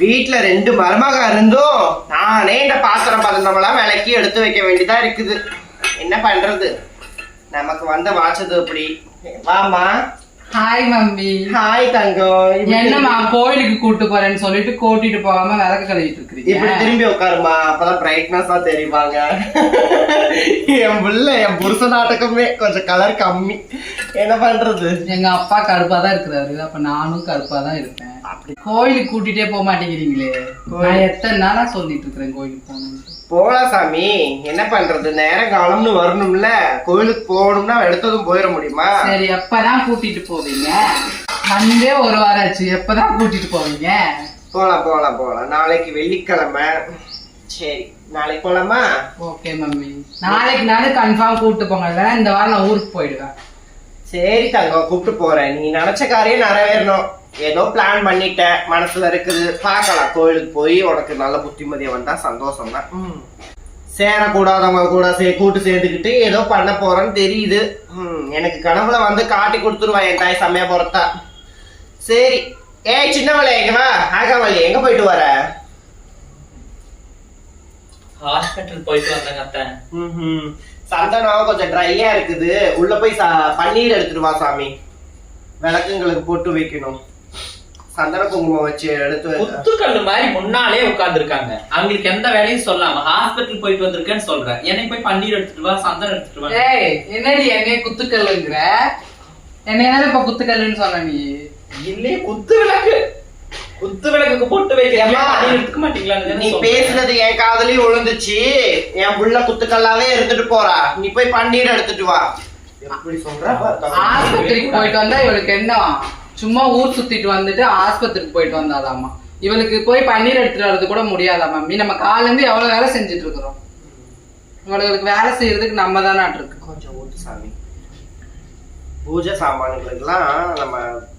வீட்டுல ரெண்டு மருமக இருந்தும். நானே இந்த பாத்திரம் பதனமெல்லாம் விளக்கி எடுத்து வைக்க வேண்டியதா இருக்குது. என்ன பண்றது? நமக்கு வந்த வாச்சது அப்படி வாமா ஹாய் மம்மி. ஹாய் தங்கம் இப்படி என்னம்மா கோயிலுக்கு கூட்டு போறேன்னு சொல்லிட்டு கூட்டிட்டு போகாம விளக்கு கழுவிட்டு இப்படி இருக்கிறீங்க திரும்பி உட்காருமா. அப்பதான் பிரைட்னஸா தெரிவாங்க என் புள்ள என் புருஷ நாட்டகமே கொஞ்சம் கலர் கம்மி. என்ன பண்றது? எங்க அப்பா கருப்பா தான் இருக்கிறாரு. அப்ப நானும் கருப்பா தான் இருப்பேன். அப்படி கோயிலுக்கு கூட்டிட்டே போக மாட்டேங்கிறீங்களே? நான் எத்தனை நாளா சொல்லிட்டு இருக்கிறேன் கோயிலுக்கு போகணும்னு. போலாம் சாமி. என்ன பண்றது? நேரம் காலம்னு வரணும்ல. கோயிலுக்கு போகணும்னா எடுத்ததும் போயிட முடியுமா? சரி எப்பதான் கூட்டிட்டு போவீங்க? வந்தே ஒரு வாரம் ஆச்சு. எப்பதான் கூட்டிட்டு போவீங்க? போலாம் போலாம் போலாம். நாளைக்கு வெள்ளிக்கிழமை. சரி நாளைக்கு போலாமா? Okay mummy. நாளைக்கு நாள் கன்ஃபார்ம் கூட்டு போங்க. இல்லைன்னா இந்த வாரம் நான் ஊருக்கு போயிடுவேன். சரி தங்கம் கூப்பிட்டு போறேன். நீ நினைச்ச காரியம் நிறைவேறணும். ஏதோ பிளான் பண்ணிட்ட மனசுல இருக்குது. பார்க்கலாம். கோயிலுக்கு போய் உனக்கு நல்ல புத்திமதியை வந்தா சந்தோஷம் தான் சேரக்கூடாதவங்க கூட சே கூட்டு சேர்ந்துக்கிட்டு ஏதோ பண்ண போறேன்னு தெரியுது. ம், எனக்கு கனவுல வந்து காட்டி கொடுத்துருவா என் தாய் செம்மையா பொறுத்தா சரி. ஏய் சின்னவளே எங்க வா. ஆகாவளி எங்க போயிட்டு வர? ஹாஸ்பிட்டல் போயிட்டு வந்தேங்க அத்தை. ம்ஹும். சந்தனம் கொஞ்சம் ட்ரையா இருக்குது. உள்ள போய் ச- பன்னீர் எடுத்துட்டு வா சாமி. விளக்குங்களுக்கு போட்டு வைக்கணும். சந்தன குங்குமம் வச்சு எடுத்து. குத்துக்கல்லு மாதிரி முன்னாலே உட்கார்ந்துருக்காங்க. அவங்களுக்கு எந்த வேலையும் சொல்லாம ஹாஸ்பிட்டல் போயிட்டு வந்திருக்கேன்னு சொல்றேன் என்னை போய் பன்னீர் எடுத்துட்டு வா சந்தனம் எடுத்துட்டு வா. ஏய் என்னடி என்னைய குத்துக்கல்லுங்கிற? என்னைய இப்ப குத்துக்கல்லுன்னு சொன்ன நீ? இல்லையே குத்து விளக்கு. குத்து விளக்குக்கு போட்டு எடுத்துக்க மாட்டீங்களான்னு நீ. பேசுனது என் காதுலயும் விழுந்துச்சு என் புள்ள குத்துக்கல்லாவே எடுத்துட்டு போறா. நீ போய் பன்னீர் எடுத்துட்டு வா. எப்படி சொல்ற போயிட்டு வந்தா இவளுக்கு என்ன? சும்மா ஊர் சுத்திட்டு வந்துட்டு ஆஸ்பத்திரிக்கு போயிட்டு வந்தாதாமா இவளுக்கு போய் பன்னீர் எடுத்துட்டு வர்றது கூட முடியாதா மம்மி நம்ம காலைல இருந்து எவ்வளவு வேலை செஞ்சுட்டு இருக்கிறோம் இவளுக்கு வேலை செய்யறதுக்கு நம்ம தானே இருக்கு. கொஞ்சம் ஊத்து சாமி. பூஜை சாமான்களுக்கெல்லாம் நம்ம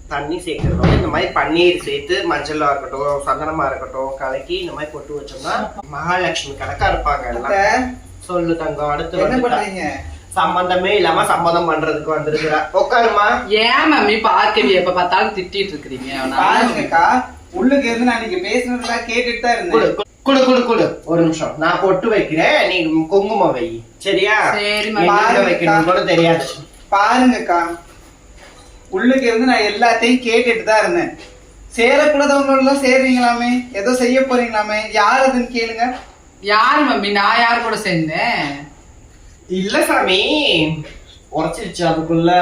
தண்ணி சேர்க்கறதோட இந்த மாதிரி பன்னீர் சேர்த்து மஞ்சளா இருக்கட்டும் சந்தனமா இருக்கட்டும் கலக்கி இந்த மாதிரி பொட்டு வச்சோம்னா மகாலட்சுமி கணக்கா இருப்பாங்க எல்லாம். சொல்லு தங்கம் அடுத்து என்ன. பண்றீங்க? சம்பந்தமே இல்லாம சம்மதம் பண்றதுக்கு வந்திருக்கிறா. உட்காருமா. ஏன் மம்மி பார்க்கவி எப்ப பார்த்தாலும் திட்டிட்டு இருக்கிறீங்க? பாருங்கக்கா உள்ளுக்கு இருந்து நான் நீங்க பேசுனதெல்லாம் கேட்டுட்டு தான் இருந்தேன். குடு குடு குடு ஒரு நிமிஷம். நான் பொட்டு வைக்கிறேன். நீ குங்குமம் வை. சரியா? சரி மம்மி வைக்கணும் கூட தெரியாது. பாருங்கக்கா. உள்ளுக்கு இருந்து நான் எல்லாத்தையும் கேட்டுட்டு தான் இருந்தேன். சேரக்கூடாதவங்க எல்லாம் சேர்றீங்களாமே ஏதோ செய்ய போறீங்களாமே? யார் அதுன்னு கேளுங்க. யார் மம்மி நான் யார் கூட சேர்ந்தேன்? இல்ல சாமி. உரைச்சிருச்சு அதுக்குள்ள.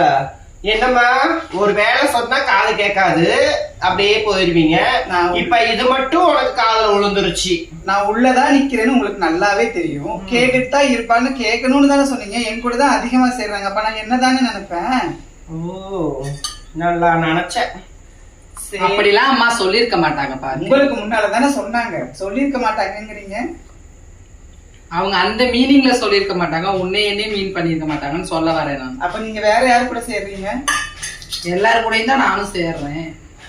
என்னம்மா ஒரு வேலை சொன்னா காது கேட்காது. அப்படியே போயிருவீங்க. நான் இப்ப இது மட்டும் உனக்கு காதுல விழுந்துருச்சு. நான் உள்ளதான் நிக்கிறேன்னு உங்களுக்கு நல்லாவே தெரியும். கேட்டுட்டு தான் இருப்பான்னு கேட்கணும்னு தானே சொன்னீங்க. என் கூட தான் அதிகமா சேர்றாங்க. அப்ப நான் என்னதானே நினைப்பேன்? ஓ நல்லா நினைச்சேன். சரி. அப்படிலாம் அம்மா சொல்லியிருக்க மாட்டாங்க பாருங்க உங்களுக்கு முன்னால தானே சொன்னாங்க. சொல்லியிருக்க மாட்டாங்கங்கிறீங்க. அவங்க அந்த மீனிங்ல சொல்லியிருக்க மாட்டாங்க உன்னை என்னே மீன் பண்ணியிருக்க மாட்டாங்கன்னு சொல்ல வரேன் நான். அப்ப நீங்க வேற யார் கூட சேர்றீங்க? எல்லாரும் கூடயும் தான் நானும் சேர்றேன்.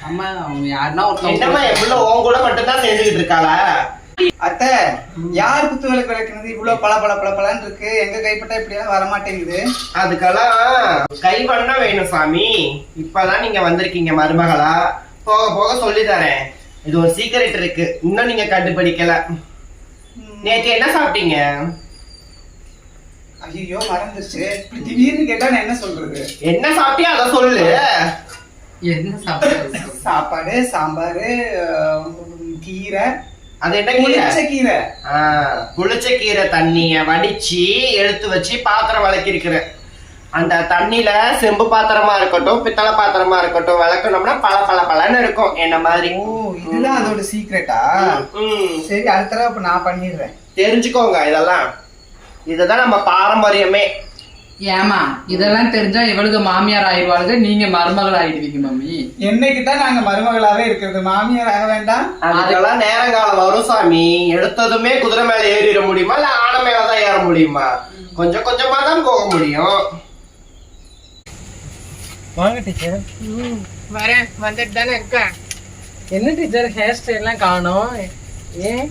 அம்மா அவங்க யாருன்னா என்னம்மா ஒருத்தவங்க எவ்வளவு உன் கூட மட்டும்தான் சேர்ந்துகிட்டு இருக்காளா? அத்தை யார் குத்து விளக்கு விளக்குனது? இவ்வளவு பல பல பல பலன்னு இருக்கு. எங்க கைப்பட்டா இப்படி எல்லாம் வர மாட்டேங்குது அதுக்கெல்லாம் கை பண்ண வேணும் சாமி. இப்பதான் நீங்க வந்திருக்கீங்க மருமகளா. போக போக சொல்லி தரேன். இது ஒரு சீக்கிரட் இருக்கு. இன்னும் நீங்க கண்டுபிடிக்கல. நேத்து என்ன சாப்பிட்டீங்க? ஐயோ மறந்துச்சு இப்படி திடீர்னு கேட்டா நான் என்ன சொல்றது? என்ன சாப்பிட்டியோ? அதை சொல்லு. என்ன சாப்பிடுறது சாப்பாடு சாம்பார் கீரை. அது என்ன கீரை? புளிச்ச கீரை. ஆஹ், புளிச்ச கீரை தண்ணிய வடிச்சு எடுத்து வச்சு பாத்திரம் விளக்கிருக்கிறேன் அந்த தண்ணியில செம்பு பாத்திரமா இருக்கட்டும் பித்தளை பாத்திரமா இருக்கட்டும் விளக்கணும்னா பல பல பலன்னு இருக்கும். என்ன மாதிரி? ஓ இதுதான் அதோட சீக்ரெட்டா ம், சரி அடுத்த தடவை அப்ப நான் பண்ணிடுறேன். தெரிஞ்சுக்கோங்க இதெல்லாம். இதுதான் நம்ம பாரம்பரியமே. ஏமா இதெல்லாம் தெரிஞ்சா இவளுக்கு மாமியார் ஆயிடுவாளுங்க நீங்க மருமகள் ஆயிடுவீங்க மம்மி. என்னைக்கு தான் நாங்க மருமகளாவே இருக்கிறது. மாமியார் ஆக வேண்டாம். அதுக்கெல்லாம் நேரங்காலம் வரும் சாமி. எடுத்ததுமே குதிரை மேல ஏறிட முடியுமா? இல்ல ஆனை மேலதான் ஏற முடியுமா? கொஞ்சம் கொஞ்சமா தான் போக முடியும். வாங்க டீச்சர் வரேன். வந்துட்டு தானே இருக்கேன் என்ன டீச்சர் ஹேர் ஸ்டைல்லாம் காணோம். ஏன்?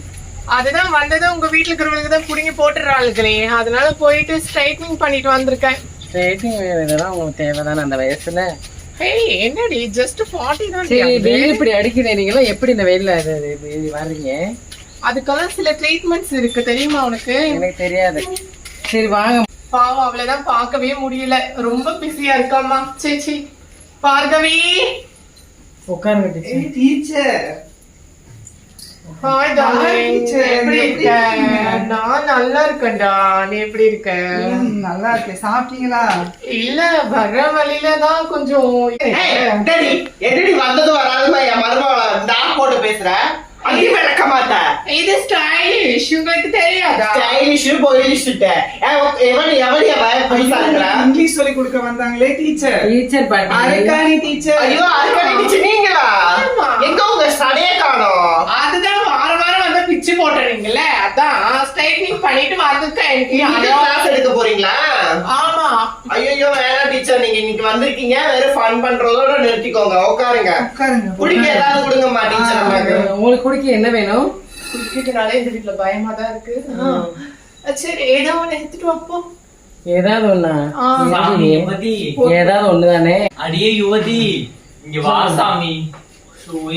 அதுதான் வந்ததும் உங்க வீட்டுல இருக்கிறவங்களுக்கு தான் புடிங்கி போட்டுறாளுங்களே அதனால போயிட்டு ஸ்ட்ரைட்னிங் பண்ணிட்டு வந்திருக்கேன். ஸ்ட்ரைட்டிங் இதெல்லாம் உங்களுக்கு தேவைதானே அந்த வயசுல? ஹேய் என்னடி? ஜஸ்ட் ஃபார்ட்டி தான் சரி. வெயில் இப்படி அடிக்கிறேன் நீங்களா எப்படி இந்த வெயில்ல வர்றீங்க? அதுக்கெல்லாம் சில ட்ரீட்மெண்ட்ஸ் இருக்கு. தெரியுமா உனக்கு? எனக்கு தெரியாது. சரி வாங்க. பாவம் அவளதான் பார்க்கவே முடியல ரொம்ப பிஸியா இருக்காமா சேச்சி பார்கவி உட்காருங்க டீச்சர் ஹாய் டார்லிங். எப்படி இருக்க? நான் நல்லா இருக்கேன்டா நீ எப்படி இருக்க நல்லா இருக்கேன் சாப்பிட்டீங்களா இல்ல வழியில தான் கொஞ்சம் வந்தது வராதுமா என் மருமகள நான் போட்டு பேசுற அங்கேயும் மாட்டேன் இது ஸ்டைலிஷ் உங்களுக்கு தெரியாதா ஸ்டைலிஷ் போயிலிஷ் எவன் எவன் எவன் இருக்கிற இங்கிலீஷ் சொல்லி கொடுக்க வந்தாங்களே டீச்சர் டீச்சர் பாட்டி அரக்காணி டீச்சர் ஐயோ அதுக்கு நீங்களா ஆமா. எங்க உங்க சடையே காணோம் அதுதான் வாரம் வாரம் வந்து பிச்சு போட்டுறீங்கல்ல அதான் ஸ்ட்ரைட்னிங் பண்ணிட்டு வரதுக்கு எனக்கு. கிளாஸ் எடுக்க போறீங்களா ஆமா ஐயோ வேணாம் டீச்சர் நீங்க இன்னைக்கு வந்திருக்கீங்க வெறும் ஃபன் பண்றதோட நிறுத்திக்கோங்க உட்காருங்க உட்காருங்க குடிக்க ஏதாவது கொடுங்கம்மா டீச்சர் உங்களுக்கு குடிக்க என்ன வேணும் குடிக்கிறதுனால இந்த வீட்டுல பயமா தான் இருக்கு. சரி ஏதோ ஒண்ணு எடுத்துட்டு வாப்போ ஏதாவது ஒண்ணா? ஏதாவது யுவதி. ஏதாவது ஒண்ணுதானே? அடியே யுவதி இங்க வா சாமி.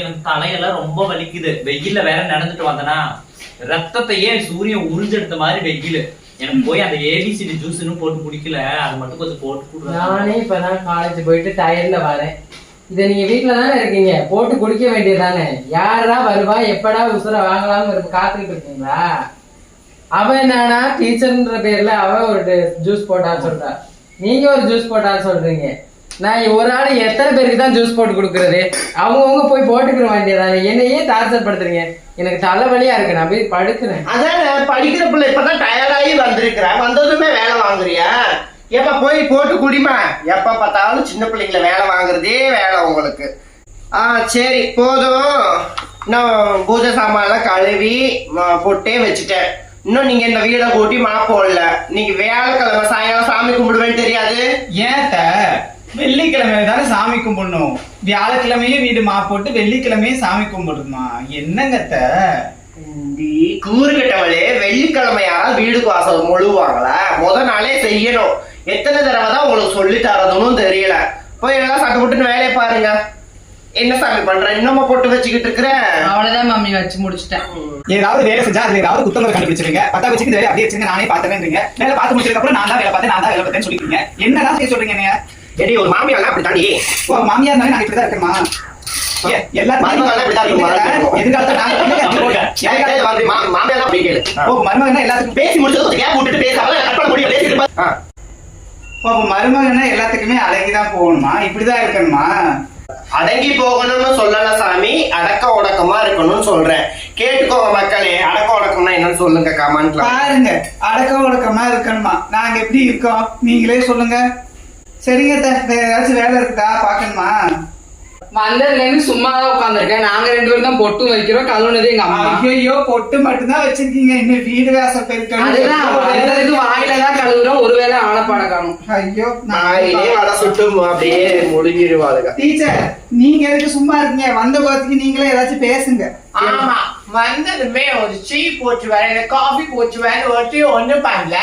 எனக்கு தலையெல்லாம் ரொம்ப வலிக்குது. வெயில்ல வேற நடந்துட்டு வந்தனா ரத்தத்தையே சூரியன் உறிஞ்செடுத்த மாதிரி வெயில். எனக்கு போய் அந்த ஏபிசிடி ஜூஸ்னு போட்டு குடிக்கல. அது மட்டும் கொஞ்சம் போட்டு நானே இப்பதான் காலேஜ் போயிட்டு டயர்ல வரேன். இதை நீங்க வீட்டுல தானே இருக்கீங்க? போட்டு குடிக்க வேண்டியதானே யாரா வருவா? எப்படா உசுர வாங்கலாம்னு இருப்ப காத்துக்கிட்டு இருக்கீங்களா? அவ என்னன்னா டீச்சர்ன்ற பேர்ல அவ ஒரு ஜூஸ் போட்டான்னு சொல்றா. நீங்க ஒரு ஜூஸ் போட்டான்னு சொல்றீங்க. நான் ஒரு ஆள் எத்தனை பேருக்கு தான் ஜூஸ் போட்டு கொடுக்கறது? அவங்கவுங்க போய் போட்டுக்கிற வேண்டியதானே என்னையே டார்ச்சர் படுத்துறீங்க. எனக்கு தலைவலியா இருக்கு. நான் போய் படுக்கிறேன். அதான் படிக்கிற பிள்ளை இப்பதான் டயர்டாகி வந்திருக்கிறேன் வந்ததுமே வேலை வாங்குறியா? எப்ப போய் போட்டு குடிமா? எப்ப பார்த்தாலும் சின்ன பிள்ளைங்கள வேலை வாங்குறதே வேலை உங்களுக்கு. ஆ சரி போதும். இன்னும் பூஜை சாமான்லாம் கழுவி பொட்டே வச்சுட்டேன். இன்னும் நீங்க இந்த வீடை கூட்டி மா போடல. நீங்க வியாழக்கிழமை சாயங்காலம் சாமி கும்பிடுவேன்னு தெரியாது? ஏத்த வெள்ளிக்கிழமை தானே சாமி கும்பிடணும். வியாழக்கிழமையே வீடு மா போட்டு வெள்ளிக்கிழமையே சாமி கும்பிடணுமா? என்னங்கத்த கூறுகிட்டவளே வெள்ளிக்கிழமையா வீடுக்கு வாசல் முழுவாங்களா முத நாளே செய்யணும். எத்தனை தடவை தான் உங்களுக்கு சொல்லி தரதுன்னு தெரியல. போய் எல்லாம் சட்டப்பட்டுன்னு வேலையை பாருங்க. என்ன சாமி பண்ற? இன்னுமா போட்டு வச்சுக்கிட்டு இருக்கிற? அவ்வளவுதான் மம்மி வச்சு முடிச்சிட்டேன். ஏதாவது வேலை செஞ்சா அதுல ஏதாவது குத்தங்கள் கண்டுபிடிச்சிருங்க. பத்தா வச்சுக்கு வேலை அப்படியே வச்சுங்க நானே பார்த்தேன்றீங்க வேலை பார்த்து முடிச்சதுக்கு அப்புறம் நான் தான் வேலை பார்த்தேன் நான் தான் வேலை பார்த்தேன்னு சொல்லிருக்கீங்க என்னதான் செய்ய சொல்றீங்க நீங்க எடி ஒரு மாமியாங்க அப்படி தாண்டி. ஓ மாமியார் இருந்தாலும் நான் இப்படிதான் இருக்கேமா மாமியார் எல்லாத்துக்கும் பேசி முடிச்சது கொஞ்சம் கேப் விட்டுட்டு பேசாம கட் பண்ண முடியும். பேசிட்டு அப்ப மருமகனா எல்லாத்துக்குமே அடங்கிதான் போகணுமா? இப்படிதான் இருக்கணுமா? அடங்கி போகணும்னு சொல்லல சாமி. அடக்க ஒடக்கமா இருக்கணும்னு சொல்றேன். கேட்டுக்கோங்க மக்களே அடக்க ஒடக்கம்னா என்னன்னு சொல்லுங்க கமெண்ட்ல பாருங்க அடக்க ஒடுக்கமா இருக்கணுமா? நாங்க எப்படி இருக்கோம்? நீங்களே சொல்லுங்க. சரிங்க ஏதாச்சும் வேலை இருக்குதா? பாக்கணுமா வந்ததுல இருந்து சும்மா தான் உட்காந்துருக்கேன். நாங்க ரெண்டு பேரும் தான் பொட்டு வைக்கிறோம். கழுவுனது எங்க அம்மா. ஐயோ பொட்டு மட்டும்தான் வச்சிருக்கீங்க. இன்னும் வீடு வந்ததுக்கு பெருக்கணும் வாயில தான் கழுவுறோம். ஒருவேளை ஆளப்பாட காணும். ஐயோ நாயிலே வடை சுட்டு அப்படியே முடிஞ்சிருவாளுங்க டீச்சர் நீங்க எதுக்கு சும்மா இருக்கீங்க? வந்த கோத்துக்கு நீங்களே ஏதாச்சும் பேசுங்க. ஆமா. வந்ததுமே ஒரு டீ போட்டு வரேன். காஃபி போட்டு வரேன். ஒருத்தி ஒண்ணும் பண்ணல.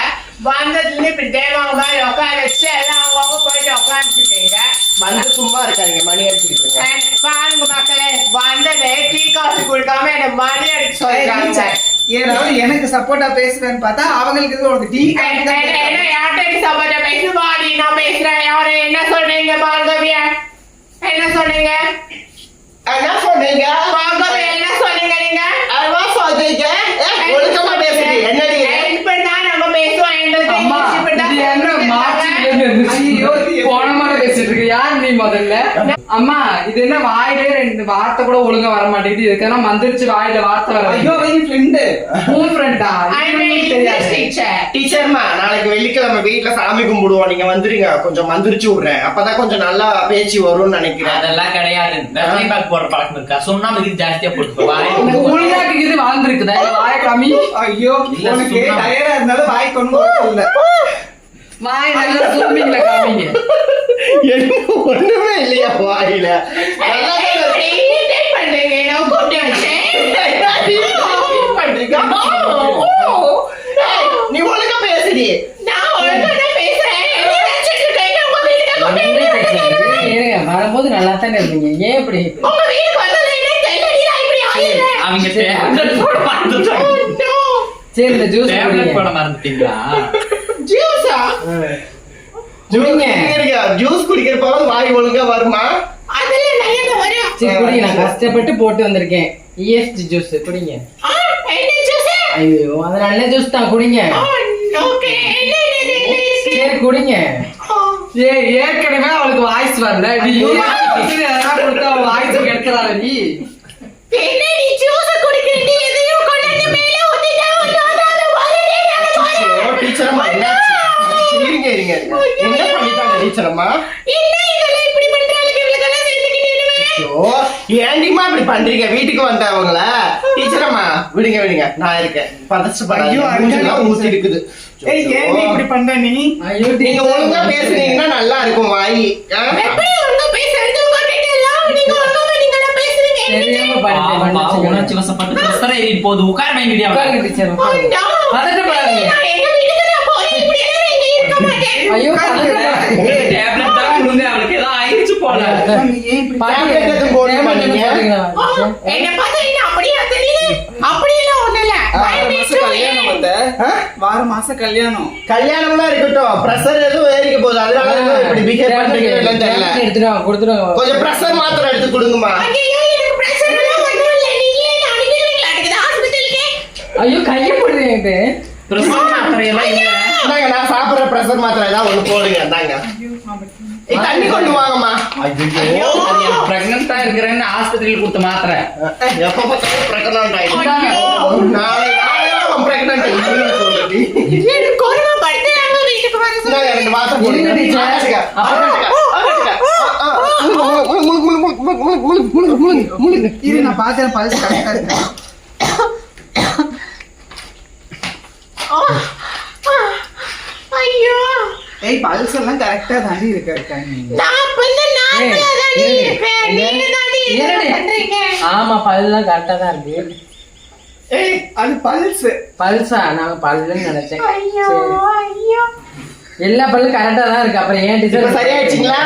வந்ததுல இப்படி தேவாங்க மாதிரி உட்கார வச்சு எல்லாம் அவங்க போயிட்டு உட்காந்துருக்கீங்க வந்து சும்மா இருக்காங்க மணி அடிச்சுக்கிட்டு பாருங்க மக்களே வந்ததே டீ காஃபி கொடுக்காம என்ன மணி அடிக்க சொல்லிருக்காங்க ஏதாவது எனக்கு சப்போர்ட்டா பேசுறேன்னு பார்த்தா அவங்களுக்கு இது உனக்கு டீ. யார்கிட்ட சப்போர்ட்டா பேசு வாடி நான் பேசுறேன். யாரு என்ன சொல்றீங்க பார்கவியா? என்ன சொன்னீங்க என்ன சொன்னீங்க. பார்கவி என்ன சொன்னீங்க நீங்க அல்வா சொல்றீங்க ஏ, ஒழுக்கமா பேசுறீங்க என்னடி இப்படிதான் நம்ம பேசுவோம் எங்களுக்கு அம்மா இப்படிதான் இது என்ன மாற்றி ஐயோ, இது போன மாதிரி பேசிட்டு இருக்கு யார் நீ முதல்ல. அம்மா இது என்ன வாயிலே ரெண்டு வார்த்தை கூட ஒழுங்கா வர மாட்டேங்குது. இதுக்கெல்லாம் மந்திரிச்சு வாயில வார்த்தை வர ஐயோ என் ஃப்ரெண்டு உன் ஃப்ரெண்டா. டீச்சர்மா நாளைக்கு வெள்ளிக்கிழமை வீட்ல சாமி கும்பிடுவோம். நீங்க வந்துருங்க. கொஞ்சம் மந்திரிச்சு விடுறேன். அப்பதான் கொஞ்சம் நல்லா பேச்சு வரும்னு நினைக்கிறேன். அதெல்லாம் கிடையாது. வெள்ளை பேக் போடுற பழக்கம் இருக்கா? சொன்னா இது ஜாஸ்தியா போட்டு வாய் உள்நாட்டுக்கு இது வாழ்ந்துருக்குதா? வாய கம்மி? ஐயோ உனக்கு. டயர்டா இருந்தாலும் வாய் கொண்டு இல்ல வாய் நல்லா காமிங்க. ஒண்ணுமே இல்லையா வாயில நீ ஒழுங்கா பேசுடி வரும்போது நல்லா தானே இருந்தீங்க ஏன் இப்படி அவங்க சரி இந்த ஜூஸ் போட மறந்துட்டீங்களா ஜூஸா ஜூஸ் குடிக்கிறப்ப வாய் ஒழுங்கா வருமா? சரி குடிங்க நான் கஷ்டப்பட்டு போட்டு வந்திருக்கேன். இஎஸ்டி ஜூஸ் குடிங்க. ஆ, என்ன ஜூஸ் ஐயோ அது நல்ல ஜூஸ் தான் குடிங்க. சரி குடிங்க. ஏ ஏற்கனவே அவளுக்கு வாய்ஸ் வரல. நீ கொடுத்தா வாய்ஸ் கெடுத்துறாரு நீ. கூடாதுமா ஏண்டிமா இப்படி பண்றீங்க? வீட்டுக்கு வந்தவங்கள டீச்சரம்மா விடுங்க விடுங்க. நான் இருக்கேன். பதச்சு பண்ணலாம் ஊசி இருக்குது. இப்படி பண்ற நீ? நீங்க ஒழுங்கா பேசுனீங்கன்னா நல்லா இருக்கும் வாய். உணர்ச்சி வசப்பட்டு போது உட்கார வேண்டிய ஐயோ டேப்லெட் தான் கொடுங்க அவளுக்கு ஏதோ வார மாசம் கல்யாணம் கல்யாணம்லாம் இருக்கட்டும் பிரஷர் எதுவும் ஏறிக்க போகுது அதனால இப்படி பிஹேவ் தெரியல எடுத்துறோம் கொடுத்துறோம் கொஞ்சம் பிரஷர் மாத்திரை எடுத்து கொடுங்கம்மா ஐயோ கையை போடுறீங்க பிரஷர் மாத்திரை எல்லாம் இல்ல. இந்தாங்க நான் சாப்பிடுற பிரஷர் மாத்திரை ஏதாவது ஒண்ணு போடுங்க இந்தாங்க. ஏய் தண்ணி கொண்டு வாங்கம்மா. ஐயோ பிரெக்னன்ட்டா இருக்கிறேன்னு ஆஸ்பத்திரியில் கொடுத்த மாத்திரை. எப்ப பார்த்தாலும் பிரெக்னன்ட் ஆயிடுச்சு. நாளை நாளை பிரெக்னன்ட் இல்ல கொரோனா படுத்து நாங்க ரெண்டு மாத்திரை முழுங்க முழுங்க முழுங்க முழுங்க முழுங்க முழுங்க நான் பார்த்தேன் பல்ஸ் கரெக்டா இருக்கேன் ஏய் பல்ஸ் எல்லாம் கரெக்டா தாண்டி இருக்க நான் நார்மலா இருப்பேன். நீங்க தாண்டி. பண்றீங்க? ஆமா பல்லாம் கரெக்டா தான் இருக்கு. ஏய் அது பல்ஸ் பல்சா? நான் பல்லுன்னு நினைச்சேன். ஐயோ. ஐயோ. எல்லா பல்லும் கரெக்டா தான் இருக்கு. அப்புறம் ஏன் டீச்சர் சரியாயிடுச்சுங்களா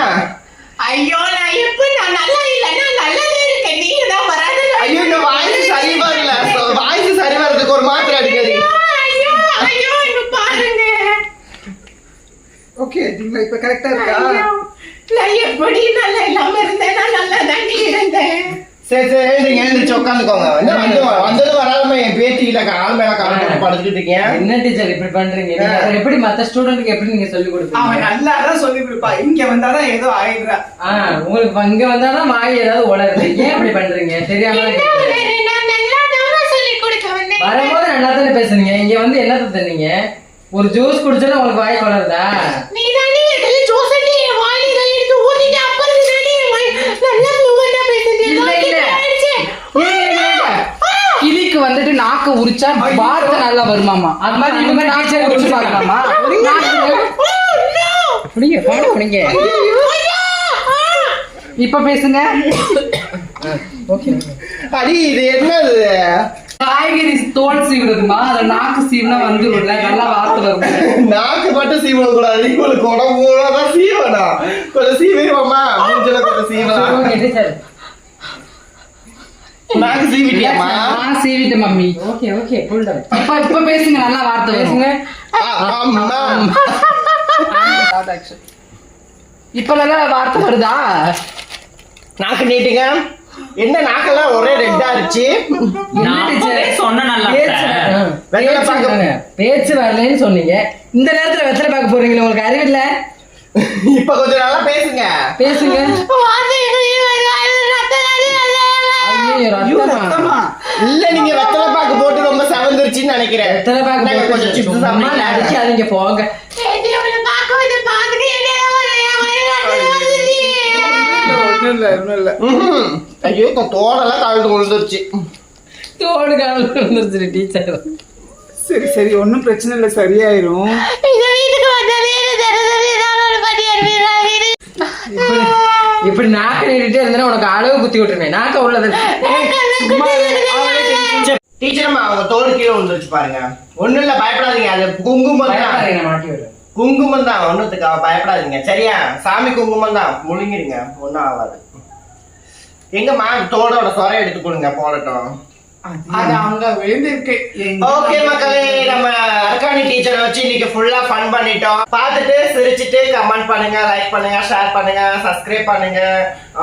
ஐயோ நான் எப்ப நான் நல்லா இல்லைன்னா நல்லாதான் இருக்கேன். நீங்க தான் வராது ஐயோ இந்த வாய்ஸ் சரி வரல. வாய்ஸ் சரி வர்றதுக்கு ஒரு மாத்திரை அடிக்கடி ஐயோ ஐயோ இங்க பாருங்க ஓகே இப்ப கரெக்டா இருக்கா? ஐயோ நான் எப்படி நல்லா இல்லாம இருந்தேன் நான் நல்லா தாண்டி இருந்தேன். சரி சரி எழுந்திரிங்க எழுந்திரிச்சு உட்காந்துக்கோங்க. வந்து வந்தது வராம என் பேத்தியில கால் மேல கால் போட்டு படுத்துக்கிட்டு இருக்கேன். என்ன டீச்சர் இப்படி பண்றீங்க? நீங்க எப்படி மத்த ஸ்டூடெண்ட்க்கு எப்படி நீங்க சொல்லி அவன் கொடுப்பீங்க நல்லா தான் சொல்லி கொடுப்பா. இங்க வந்தாதான் ஏதோ ஆயிடுறா. உங்களுக்கு இங்க வந்தாதான் வாய் ஏதாவது உளருது. ஏன் இப்படி பண்றீங்க? தெரியாம வரும்போது நல்லா தானே பேசுனீங்க? இங்க வந்து என்னத்த தந்தீங்க ஒரு ஜூஸ் குடிச்சா உங்களுக்கு வாய் குளருதா? நீ தானே எடுத்து ஜூஸ் நீ வாயில இதை எடுத்து ஊத்திட்டு அப்புறம் தானே வாய் நல்லா ஃப்ளூவெண்டா பேசுறது? இல்ல, இல்ல. கிளிக்கு வந்துட்டு நாக்கு உரிச்சா வார்த்தை நல்லா வருமாமா? அது மாதிரி இவங்க நாக்கு உரிச்சு பார்க்கலாமா? புடிங்க பாட புடிங்க இப்ப பேசுங்க. ஓகே. அடி இது என்னது? காய்கறி தோல் சீவுறதுமா? அதுல நாக்கு சீவுனா வந்துரும்ல நல்லா வார்த்தை வரும் நாக்கு மட்டும் சீவன கூடாது உங்களுக்கு உடம்பு தான் சீவனம் கொஞ்சம் சீவிடுவோமா மூஞ்சில கொஞ்சம் டீச்சர் நாக்கு சீவிட்டியாமா நான் சீவிட்டேன் mummy. Okay okay pull down இப்ப இப்ப பேசுங்க நல்லா வார்த்தை பேசுங்க. ஆமா இப்ப நல்லா வார்த்தை வருதா? நாக்கு நீட்டுங்க. என்ன நாக்கெல்லாம் ஒரே ரெட்டா இருச்சு வெத்தலை பாக்க. பேச்சு வரலன்னு சொன்னீங்க. இந்த நேரத்துல வெத்தலை பாக்க போறீங்களா உங்களுக்கு அறிவு இல்ல இப்ப கொஞ்ச நாளா பேசுங்க. பேசுங்க. இல்ல நீங்க வெத்தலை பாக்கு போட்டு ரொம்ப செவந்துருச்சுன்னு நினைக்கிறேன். வெத்தலை பாக்கு கொஞ்சம் போங்க. ஐயோ இப்ப தோடெல்லாம் கலந்து விழுந்துருச்சு. தோடு காலம் வந்துருச்சு டீச்சர். சரி சரி ஒண்ணும் பிரச்சனை இல்ல சரியாயிரும். இப்படி நாக்கு நீட்டிட்டே இருந்தா உனக்கு அளவு குத்தி விட்டுருவேன் நாக்க உள்ளது டீச்சர் அவங்க தோடு கீழே விழுந்துருச்சு பாருங்க. ஒண்ணும் இல்ல பயப்படாதீங்க அது குங்குமம் மாட்டி விடுறேன் குங்குமம் தான் ஒன்றுத்துக்கு பயப்படாதீங்க. சரியா? சாமி குங்குமம் தான் முழுங்கிடுங்க ஒன்றும் ஆகாது. எங்கம்மா தோடோட சொரை எடுத்து கொடுங்க போடட்டும். அது அங்க விழுந்திருக்கு. ஓகே மக்களே நம்ம அர்கானி டீச்சரை வச்சு இன்னைக்கு ஃபுல்லா ஃபன் பண்ணிட்டோம். பார்த்துட்டு சிரிச்சிட்டு கமெண்ட் பண்ணுங்க லைக் பண்ணுங்க ஷேர் பண்ணுங்க சப்ஸ்கிரைப் பண்ணுங்க.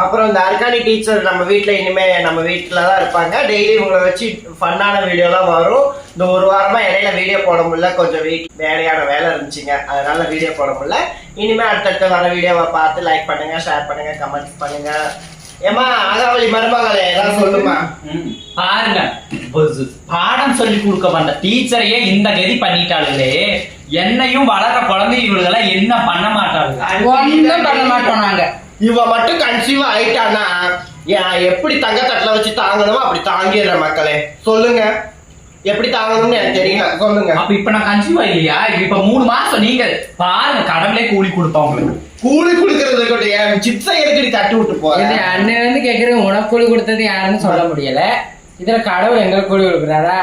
அப்புறம் இந்த அர்கானி டீச்சர் நம்ம வீட்ல இனிமே நம்ம வீட்ல தான் இருப்பாங்க. டெய்லி உங்களை வச்சு ஃபன்னான வீடியோலாம் வரும். இந்த ஒரு வாரமா இடையில வீடியோ போட முடியல. கொஞ்சம் வீட் வேலையான வேலை இருந்துச்சுங்க. அதனால வீடியோ போட முடியல. இனிமே அடுத்தடுத்து வர வீடியோவை பார்த்து லைக் பண்ணுங்க ஷேர் பண்ணுங்க கமெண்ட் பண்ணுங்க. ஏமா அகாவளி மருமகளே ஏதாவது சொல்லுமா? பாருங்க பாடம் சொல்லி கொடுக்க வந்த டீச்சரையே இந்த கதி பண்ணிட்டாளுங்களே என்னையும் வளர்ற குழந்தைகளுக்கெல்லாம் என்ன பண்ண மாட்டாளுங்க ஒண்ணும் பண்ண மாட்டோம் நாங்க. இவ மட்டும் கன்சீவ் ஆயிட்டானா எப்படி தங்க தட்டுல வச்சு தாங்கணுமோ அப்படி தாங்கிடுற மக்களே. சொல்லுங்க. எப்படி தாங்கணும்னு எனக்கு தெரியல. சொல்லுங்க. அப்ப இப்ப நான் கன்சீவ் இல்லையா இப்ப மூணு மாசம் நீங்க பாருங்க கடவுளே கூலி கொடுப்பா உங்களுக்கு. கூலி குடுக்கறது இருக்கட்டும் என் சிப்ஸை எதுக்கடி தட்டி விட்டு போறேன் அண்ணன் வந்து கேக்குறது உனக்கு கூலி கொடுத்தது யாருன்னு சொல்ல முடியல. இதுல கடவுள் எங்களுக்கு கூலி கொடுக்குறாரா?